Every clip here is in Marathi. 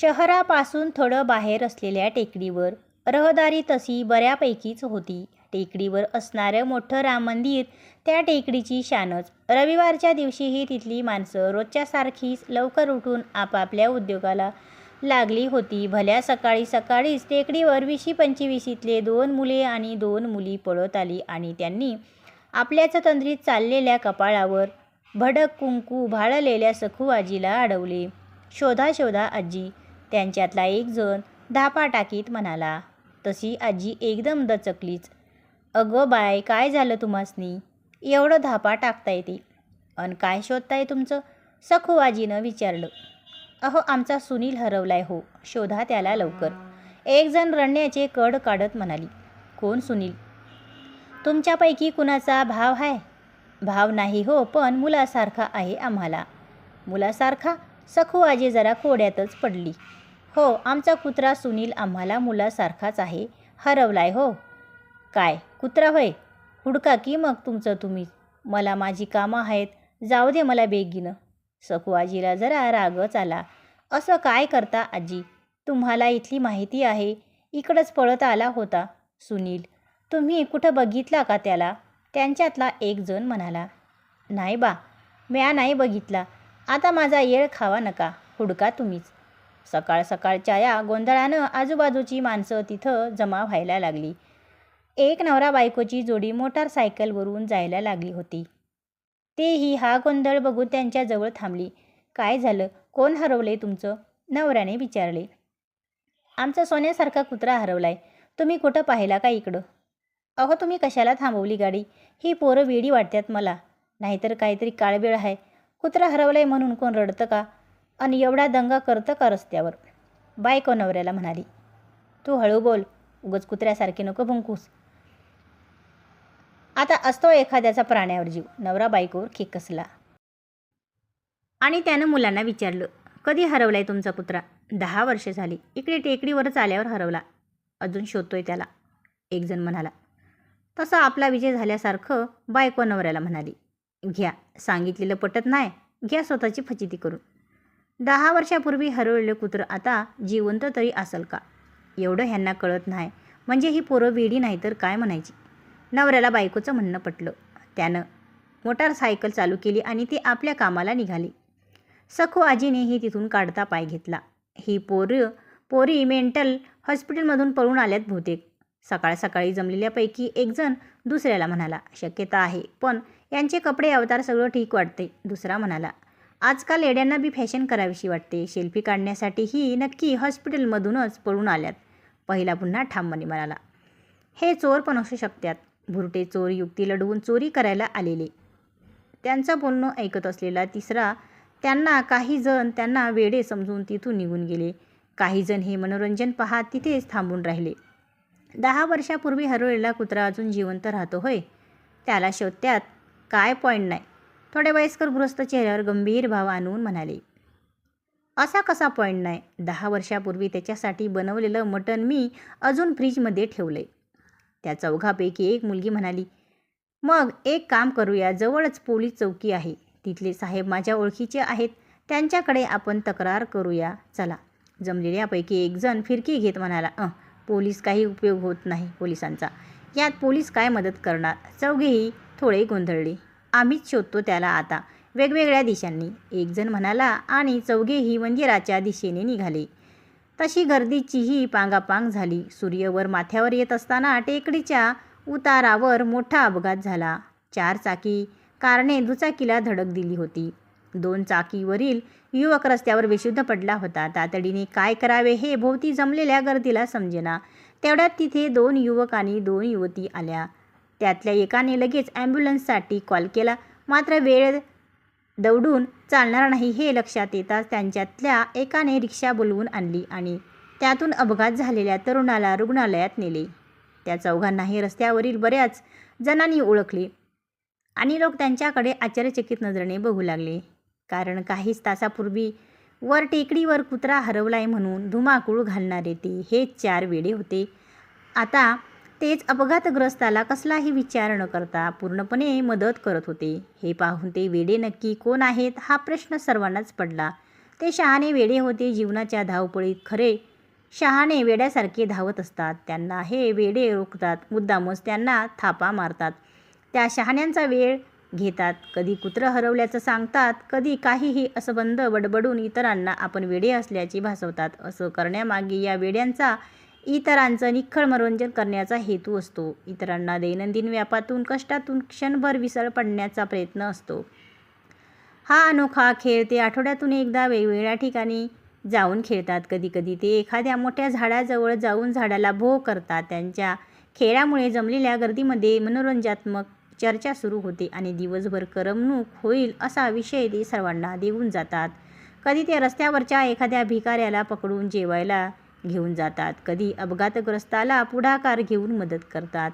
शहरापासून थोडं बाहेर असलेल्या टेकडीवर रहदारी तशी बऱ्यापैकीच होती. टेकडीवर असणारं मोठं राम मंदिर त्या टेकडीची शानच. रविवारच्या दिवशीही तिथली माणसं रोजच्यासारखीच लवकर उठून आपापल्या उद्योगाला लागली होती. भल्या सकाळी सकाळीच टेकडीवर विशी पंचवीशीतले दोन मुले आणि दोन मुली पळत आली आणि त्यांनी आपल्याच तंद्रीत चाललेल्या कपाळावर भडक कुंकू भाळलेल्या सखू आजीला अडवले. शोधा शोधा आजी. त्यांच्यातला एक जण धापा टाकीत म्हणाला. तशी आजी एकदम दचकलीच. अगं बाय काय झालं तुम्हासनी एवढं धापा टाकता येते अन काय शोधताय तुमचं? सखू आजीनं विचारलं. अहो आमचा सुनील हरवलाय हो. शोधा त्याला लवकर. एकजण रणण्याचे रडण्याचे काढत म्हणाली. कोण सुनील? तुमच्यापैकी कुणाचा भाव आहे भाव नाही हो पण मुलासारखा आहे आम्हाला. मुलासारखा? सखू आजी जरा कोड्यातच पडली. हो आमचा कुत्रा सुनील आम्हाला मुलासारखाच आहे. हरवलाय हो. काय कुत्रा होय हुडका की मग तुमचं तुम्हीच. मला माझी कामं आहेत. जाऊ दे मला बेगीनं. सखू आजीला जरा रागच आला. असं काय करता आजी? तुम्हाला इथली माहिती आहे. इकडंच पळत आला होता सुनील. तुम्ही कुठं बघितला का त्याला? त्यांच्यातला एक जण म्हणाला. नाही बा. म्या नाही बघितला. आता माझा येळ खावा नका. हुडका तुम्हीच. सकाळ सकाळच्या या गोंधळानं आजूबाजूची माणसं तिथं जमा व्हायला लागली. एक नवरा बायकोची जोडी मोटारसायकलवरून जायला लागली होती. तेही हा गोंधळ बघून त्यांच्याजवळ थांबली. काय झालं? कोण हरवले तुमचं? नवऱ्याने विचारले. आमचा सोन्यासारखा कुत्रा हरवलाय. तुम्ही कुठं पाहिला का इकडं? अहो तुम्ही कशाला थांबवली गाडी? ही पोरं वेडी वाटतात मला. नाहीतर काहीतरी काळबेळ आहे कुत्रा हरवलाय म्हणून कोण रडतं का? आणि एवढा दंगा करतं का रस्त्यावर? बायको नवऱ्याला म्हणाली. तू हळू बोल. उगच कुत्र्यासारखे नको भुंकूस. आता असतो एखाद्याचा प्राण्यावर जीव. नवरा बायकोवर खेकसला. आणि त्यानं मुलांना विचारलं. कधी हरवलाय तुमचा कुत्रा? दहा वर्षे झाली. इकडे टेकडीवरच आल्यावर हरवला. अजून शोधतोय त्याला. एकजण म्हणाला. तसा आपला विजय झाल्यासारखं बायको नवऱ्याला म्हणाली. घ्या. सांगितलेलं पटत नाही घ्या स्वतःची फचिती करून. दहा वर्षापूर्वी हरवलेलं कुत्रं आता जिवंत तरी असेल का? एवढं ह्यांना कळत नाही म्हणजे ही पोरं वेडी नाही तर काय म्हणायची? नवऱ्याला बायकोचं म्हणणं पटलं. त्यानं मोटारसायकल चालू केली आणि ते आपल्या कामाला निघाली सखू आजीनेही तिथून काढता पाय घेतला. ही पोरं पोरी मेंटल हॉस्पिटलमधून पळून आल्यात बहुतेक. सकाळ सकाळी जमलेल्यापैकी एकजण दुसऱ्याला म्हणाला. शक्यता आहे. पण यांचे कपडे अवतार सगळं ठीक वाटते दुसरा म्हणाला. आजकाल येड्यांना बी फॅशन करावीशी वाटते. सेल्फी काढण्यासाठी ही नक्की हॉस्पिटलमधूनच पळून आल्यात. पहिला पुन्हा ठामपणे म्हणाला. हे चोर पण असू शकतात. भुरटे चोर युक्ती लढवून चोरी करायला आलेले. त्यांचं बोलणं ऐकत असलेला तिसरा त्यांना काही जण त्यांना वेडे समजून तिथून निघून गेले. काही जण हे मनोरंजन पाहात तिथेच थांबून राहिले. दहा वर्षापूर्वी हरवलेला कुत्रा अजून जिवंत राहतो होय? त्याला शोधत्यात काय पॉईंट नाही थोडे वयस्कर गृहस्थ चेहऱ्यावर गंभीर भाव आणून म्हणाले. असा कसा पॉईंट नाही दहा वर्षापूर्वी त्याच्यासाठी बनवलेलं मटण मी अजून फ्रीजमध्ये ठेवलंय. त्या चौघापैकी एक मुलगी म्हणाली. मग एक काम करूया. जवळच पोलीस चौकी आहे. तिथले साहेब माझ्या ओळखीचे आहेत. त्यांच्याकडे आपण तक्रार करूया चला. जमलेल्यापैकी एकजण फिरकी घेत म्हणाला. अं पोलीस काही उपयोग होत नाही पोलिसांचा. यात पोलीस काय मदत करणार? चौघेही थोडे गोंधळले. आम्हीच शोधतो त्याला आता. वेगवेगळ्या दिशांनी. एकजण म्हणाला आणि चौघेही मंदिराच्या दिशेने निघाले. तशी गर्दीचीही पांगापांग झाली. सूर्यवर माथ्यावर येत असताना टेकडीच्या उतारावर मोठा अपघात झाला. चार चाकी कारणे दुचाकीला धडक दिली होती. दोन चाकीवरील युवक रस्त्यावर बेशुद्ध पडला होता. तातडीने काय करावे हे भोवती जमलेल्या गर्दीला समजेना. तेवढ्यात तिथे दोन युवक आणि दोन युवती आल्या. त्यातल्या एकाने लगेच ॲम्ब्युलन्ससाठी कॉल केला. मात्र वेळ दौडून चालणार नाही हे लक्षात येताच त्यांच्यातल्या एकाने रिक्षा बोलवून आणली आणि त्यातून अपघात झालेल्या तरुणाला रुग्णालयात नेले. त्या चौघांनाही रस्त्यावरील बऱ्याच जणांनी ओळखले आणि लोक त्यांच्याकडे आश्चर्यचकित नजरेने बघू लागले. कारण काहीच तासापूर्वी वर टेकडीवर कुत्रा हरवलाय म्हणून धुमाकूळ घालणारे ते हेच चार वेडे होते. आता तेच अपघातग्रस्ताला कसलाही विचार न करता पूर्णपणे मदत करत होते. हे पाहून ते वेडे नक्की कोण आहेत हा प्रश्न सर्वांनाच पडला. ते शहाणे वेडे होते जीवनाच्या धावपळीत खरे. शहाणे वेड्यासारखे धावत असतात. त्यांना हे वेडे रोखतात. मुद्दामच त्यांना थापा मारतात. त्या शहाण्यांचा वेळ घेतात. कधी कुत्रं हरवल्याचं सांगतात. कधी काहीही असंबंध बडबडून इतरांना आपण वेडे असल्याचे भासवतात. असं करण्यामागे या वेड्यांचा इतरांचं निखळ मनोरंजन करण्याचा हेतू असतो. इतरांना दैनंदिन व्यापातून कष्टातून क्षणभर विसळ पडण्याचा प्रयत्न असतो. हा अनोखा खेळ ते आठवड्यातून एकदा वेगवेगळ्या ठिकाणी जाऊन खेळतात. कधीकधी ते एखाद्या मोठ्या झाडाजवळ जाऊन झाडाला भोग करतात. त्यांच्या खेळामुळे जमलेल्या गर्दीमध्ये मनोरंजात्मक चर्चा सुरू होते आणि दिवसभर करमणूक होईल असा विषय ते सर्वांना देऊन जातात. कधी ते रस्त्यावरच्या एखाद्या भिकाऱ्याला पकडून जेवायला घेऊन जातात. कधी अपघातग्रस्ताला पुढाकार घेऊन मदत करतात.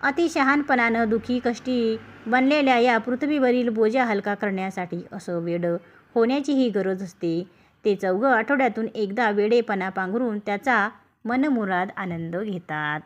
अतिशहानपणानं दुखी कष्टी बनलेल्या या पृथ्वीवरील बोजा हलका करण्यासाठी असं वेडं होण्याचीही गरज असते. ते चौघं आठवड्यातून एकदा वेडेपणा पांघरून त्याचा मनमुराद आनंद घेतात.